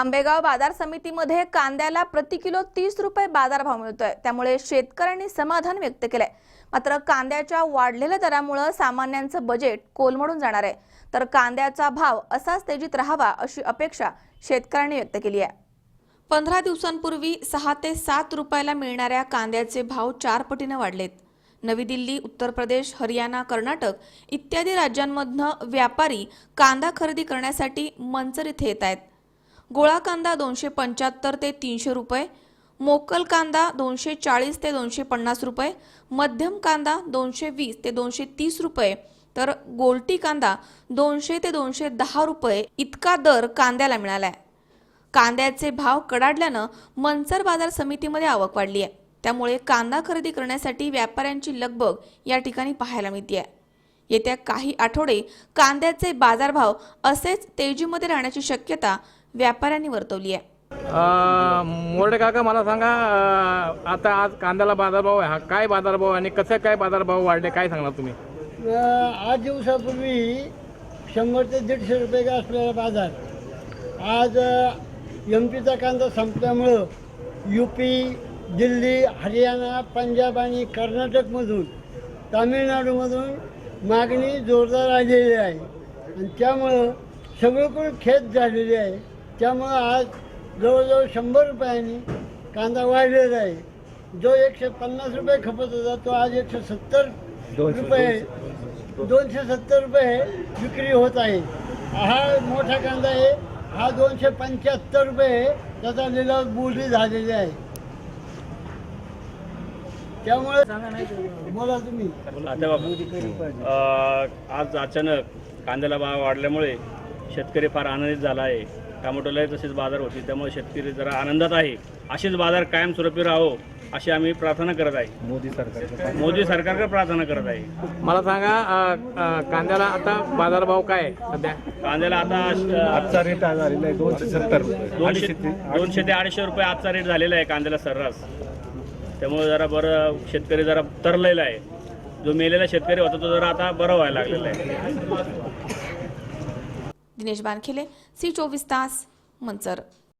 आंबेगाव बाजार समितीमध्ये कांद्याला प्रति किलो तीस रुपये बाजारभाव मिळतोय. त्यामुळे शेतकऱ्यांनी समाधान व्यक्त केलंय. मात्र कांद्याच्या वाढलेल्या दरामुळे सामान्यांचं बजेट कोलमडून जाणार आहे. तर कांद्याचा भाव असाच तेजीत राहावा अशी अपेक्षा शेतकऱ्यांनी व्यक्त केली आहे. पंधरा दिवसांपूर्वी सहा ते सात रुपयाला मिळणाऱ्या कांद्याचे भाव चार पटीनं वाढलेत. नवी दिल्ली उत्तर प्रदेश हरियाणा कर्नाटक इत्यादी राज्यांमधनं व्यापारी कांदा खरेदी करण्यासाठी मंचर इथे येत आहेत. गोळा कांदा दोनशे पंच्याहत्तर ते तीनशे रुपये मोकल कांदा दोनशे चाळीस ते दोनशे पन्नास रुपये मध्यम कांदा दोनशे वीस ते दोनशे तीस रुपये तर गोलटी कांदा दोनशे ते दोनशे दहा रुपये इतका दर कांद्याला मिळाला आहे कांद्याचे भाव कडाडल्यानं मनसर बाजार समितीमध्ये आवक वाढली आहे त्यामुळे कांदा खरेदी करण्यासाठी व्यापाऱ्यांची लगबग या ठिकाणी पाहायला मिळते आहे येत्या काही आठवडे कांद्याचे बाजारभाव असेच तेजीमध्ये राहण्याची शक्यता व्यापाऱ्यांनी वर्तवली आहे. अ, मोरडे काका मला सांगा अ, आता आज कांद्याला बाजारभाव आहे. हा काय बाजारभाव आणि कसं काय बाजारभाव वाढले काय सांगणार तुम्ही? अ, आठ दिवसापूर्वी शंभर ते दीडशे रुपये का असलेला बाजार. आज एम पीचा कांदा संपल्यामुळं यू पी दिल्ली हरियाणा पंजाब आणि कर्नाटकमधून तामिळनाडूमधून मागणी जोरदार आलेली आहे. आणि त्यामुळं सगळीकडून खेत झालेली आहे त्यामुळं आज जवळजवळ शंभर रुपयांनी कांदा वाढलेला आहे. जो एकशे पन्नास रुपये खपत होता तो आज एकशे सत्तर रुपये दोनशे सत्तर रुपये विक्री होत आहे. हा मोठा कांदा आहे. हा दोनशे पंच्याहत्तर रुपये त्याचा लिलाव बोली झालेली आहे. त्यामुळे बोला तुम्ही. आता बाबू अ, आज अचानक कांद्याला भाव वाढल्यामुळे शेतकरी फार आनंदित झाला आहे. टमाटोलाही तसेच बाजार होती. त्यामुळे शेतकरी जरा आनंदात आहे. असेच बाजार कायमस्वरूपी राहो अशी आम्ही प्रार्थना करत आहे. मोदी सरकार मोदी सरकारकडे प्रार्थना करत आहे. मला सांगा अ, अ, कांद्याला आता बाजारभाव काय आहे सध्या? कांद्याला आता आजचा रेट झालेला आहे दोनशे सत्तर दोनशे दोनशे ते अडीचशे रुपये आजचा रेट झालेला आहे कांद्याला सर्रास. त्यामुळे जरा बरं शेतकरी जरा तरलेला आहे. जो मेलेला शेतकरी होता तो जरा आता बरं व्हायला लागलेला आहे. दिनेश बानखेले सी चोवीस तास मंचर.